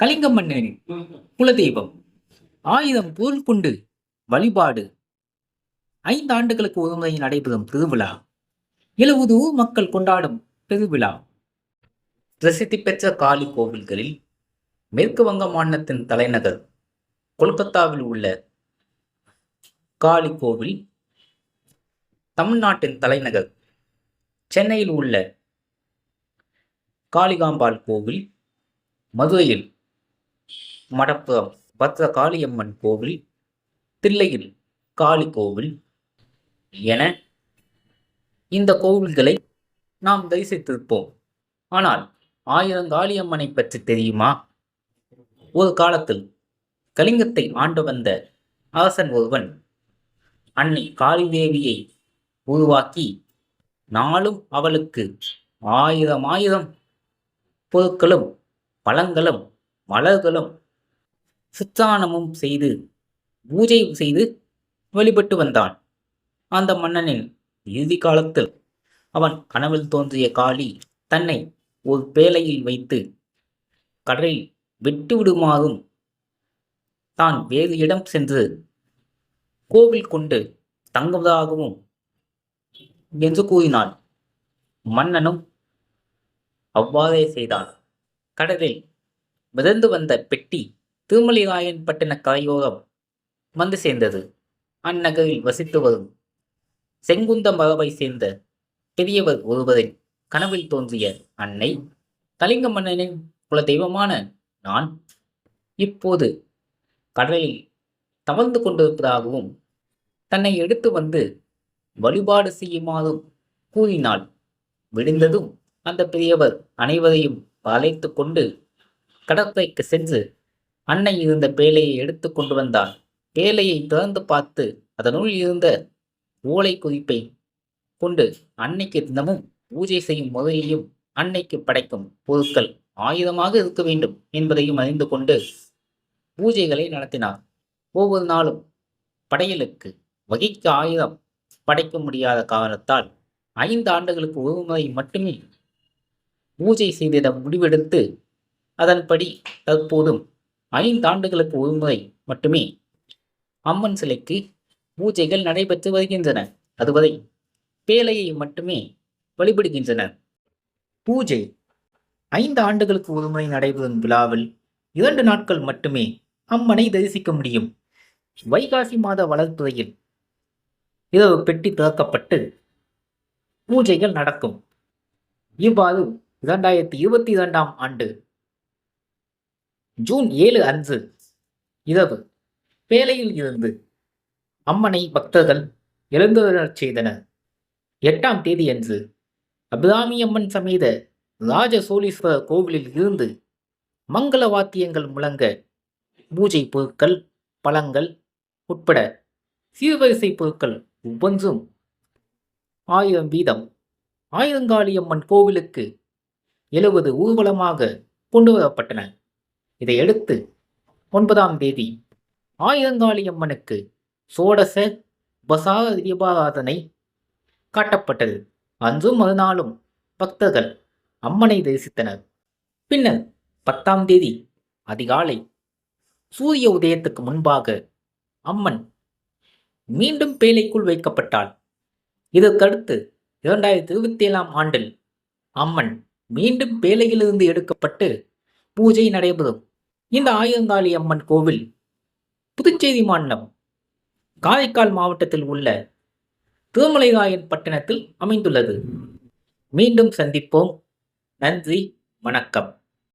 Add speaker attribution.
Speaker 1: கலிங்க மன்னனின் குலதெய்வம். ஆயுதம் பொருள் கொண்டு வழிபாடு. ஐந்து ஆண்டுகளுக்கு ஒரு நடைபெறும் திருவிழா. எழுபது ஊர் மக்கள் கொண்டாடும் பெருவிழா. பிரசித்தி பெற்ற காளி கோவில்களில் மேற்கு வங்க மாநிலத்தின் தலைநகர் கொல்கத்தாவில் உள்ள காளி கோவில் தமிழ்நாட்டின் தலைநகர் சென்னையில் உள்ள காளிகாம்பாள் கோவில் மதுரையில் மடப்புறம் பத்ர காளியம்மன் கோவில் தில்லையில் காளி கோவில் என இந்த கோவில்களை நாம் தரிசித்திருப்போம். ஆனால் ஆயிரம் காளியம்மனை பற்றி தெரியுமா? ஒரு காலத்தில் கலிங்கத்தை ஆண்டு வந்த அரசன் ஒருவன் அன்னை காளிதேவியை உருவாக்கி நாளும் அவளுக்கு ஆயிரம் ஆயிரம் பொருட்களும் பழங்களும் மலர்களும் சித்தானமும் செய்து பூஜை செய்து வழிபட்டு வந்தான். அந்த மன்னனின் இறுதி காலத்தில் அவன் கனவில் தோன்றிய காளி தன்னை ஒரு பேழையில் வைத்து கடலில் விட்டுவிடுமாறும் தான் வேறு இடம் சென்று கோவில் கொண்டு தங்குவதாகவும் என்று கூறினான். மன்னனும் அவ்வாறே செய்தான். கடலில் மிதந்து வந்த பெட்டி திருமலிராயன் பட்டின கரையோரம் வந்து சேர்ந்தது. அந்நகரில் வசித்து வரும் செங்குந்த மரபை சேர்ந்த பெரியவர் ஒருவரின் கனவில் தோன்றிய அன்னை கலிங்க மன்னனின் குல தெய்வமான நான் இப்போது கடலில் தவழ்ந்து கொண்டிருப்பதாகவும் தன்னை எடுத்து வந்து வழிபாடு செய்யுமாறும் கூறினாள் விடிந்ததும் அந்த பெரியவர் அனைவரையும் அழைத்து கொண்டு கடற்கரைக்கு சென்று அன்னை இருந்த பேழையை எடுத்து கொண்டு வந்தார் பேழையை திறந்து பார்த்து அதனுள் இருந்த ஓலை குறிப்பை கொண்டு அன்னைக்கு தினமும் பூஜை செய்யும் முறையையும் அன்னைக்கு படைக்கும் பொருட்கள் ஆயுதமாக இருக்க வேண்டும் என்பதையும் அறிந்து கொண்டு பூஜைகளை நடத்தினார். ஒவ்வொரு நாளும் படையலுக்கு வகைக்கு ஆயுதம் படைக்க முடியாத காரணத்தால் ஐந்து ஆண்டுகளுக்கு ஒரு முறை மட்டுமே பூஜை செய்திட முடிவெடுத்து அதன்படி தற்போதும் ஐந்து ஆண்டுகளுக்கு ஒருமுறை மட்டுமே அம்மன் சிலைக்கு பூஜைகள் நடைபெற்று வருகின்றன. அதுவரை பேழையை மட்டுமே வழிபடுகின்றனர். பூஜை ஐந்து ஆண்டுகளுக்கு ஒருமுறை நடைபெறும் விழாவில் இரண்டு நாட்கள் மட்டுமே அம்மனை தரிசிக்க முடியும். வைகாசி மாத வளர்த்துறையில் இரவு பெட்டி திறக்கப்பட்டு பூஜைகள் நடக்கும். இவ்வாறு இரண்டாயிரத்தி இருபத்தி இரண்டாம் ஆண்டு ஜூன் ஏழு அன்று இரவு பேலையில் இருந்து அம்மனை பக்தர்கள் எழுந்துள்ளச் செய்தனர். எட்டாம் தேதியன்று அபிராமி அம்மன் சமேத ராஜ சோழீஸ்வரர் கோவிலில் இருந்து மங்கள வாத்தியங்கள் முழங்க பூஜை பொருட்கள் பழங்கள் உட்பட சீர்வரிசை பொருட்கள் ஒவ்வொன்றும் ஆயிரம் வீதம். ஆயிரங்காளியம்மன் கோவிலுக்கு எழுவது ஊர்வலமாக கொண்டு வரப்பட்டன. இதையடுத்து ஒன்பதாம் தேதி ஆயிரங்காளியம்மனுக்கு சோடச உபசாக தீபாராதனை காட்டப்பட்டது. அன்றும் மறுநாளும் பக்தர்கள் அம்மனை தரிசித்தனர். பின்னர் பத்தாம் தேதி அதிகாலை சூரிய உதயத்துக்கு முன்பாக அம்மன் மீண்டும் பேழைக்குள் வைக்கப்பட்டாள். இதற்கடுத்து இரண்டாயிரத்தி இருபத்தி ஏழாம் ஆண்டில் அம்மன் மீண்டும் பேழையிலிருந்து எடுக்கப்பட்டு பூஜை நடைபெறும். இந்த ஆயங்காளி அம்மன் கோவில் புதுச்சேரி மாநிலம் காரைக்கால் மாவட்டத்தில் உள்ள திருமலைராயன் பட்டணத்தில் அமைந்துள்ளது. மீண்டும் சந்திப்போம். நன்றி. வணக்கம்.